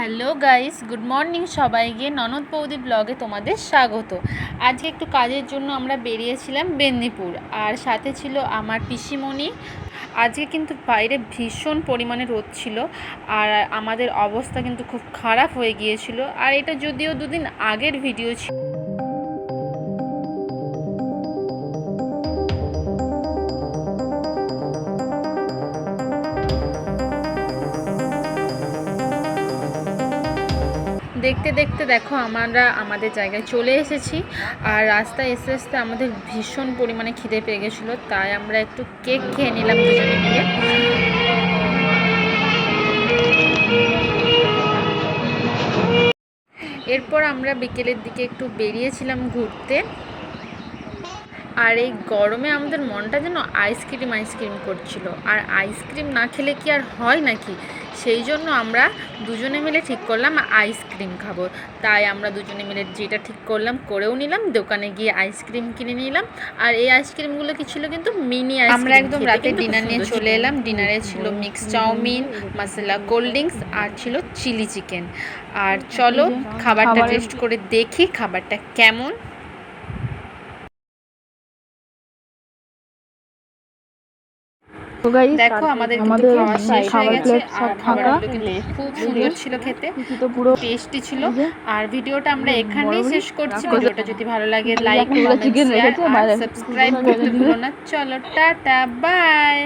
Hello guys, good morning সবাই গিয়ে ননদ বৌদি ব্লগে তোমাদের স্বাগত। আজকে একটু কাজের জন্য আমরা বেরিয়েছিলাম মেদিনীপুর আর সাথে ছিল আমার পিসিমণি। আজকে কিন্তু বাইরে ভীষণ পরিমাণে রোদ ছিল, আর আমাদের অবস্থা কিন্তু খুব খারাপ হয়ে গিয়েছিল। আর এটা যদিও দুদিন আগের ভিডিও ছিল। দেখতে দেখতে দেখো আমরা আমাদের জায়গায় চলে এসেছি। আর রাস্তায় এসে আসতে আমাদের ভীষণ পরিমাণে খিদে পেয়ে গেছিল, তাই আমরা একটু কেক খেয়ে নিলাম দুজনে মিলে। এরপর আমরা বিকেলের দিকে একটু বেরিয়েছিলাম ঘুরতে। আর এই গরমে আমাদের মনটা যেন আইসক্রিম আইসক্রিম করছিল। আর আইসক্রিম না খেলে কি আর হয় নাকি? সেই জন্য আমরা দুজনে মিলে ঠিক করলাম আইসক্রিম খাব। তাই আমরা দুজনে মিলে যেটা ঠিক করলাম করেও নিলাম দোকানে গিয়ে আইসক্রিম কিনে নিলাম। আর এই আইসক্রিমগুলো কি ছিল কিন্তু মিনি আইসক্রিম আমরা একদম রাতে ডিনার নিয়ে চলে এলাম। ডিনারে ছিল মিক্স চাউমিন মশলা কোল্ড ড্রিঙ্কস আর ছিল চিলি চিকেন আর চলো খাবারটা টেস্ট করে দেখি খাবারটা কেমন। দেখো আমাদের আমাদের হয়ে খাবার গেছে প্লেট সব ফাঁকা। খুব সুন্দর ছিল খেতে। তো পুরো টেস্টি ছিল। আর ভিডিওটা আমরা এখানেই শেষ করছি। ভিডিওটা যদি ভালো লাগে লাইক কমেন্ট শেয়ার আর সাবস্ক্রাইব করতে ভুলো না। চলো টাটা বাই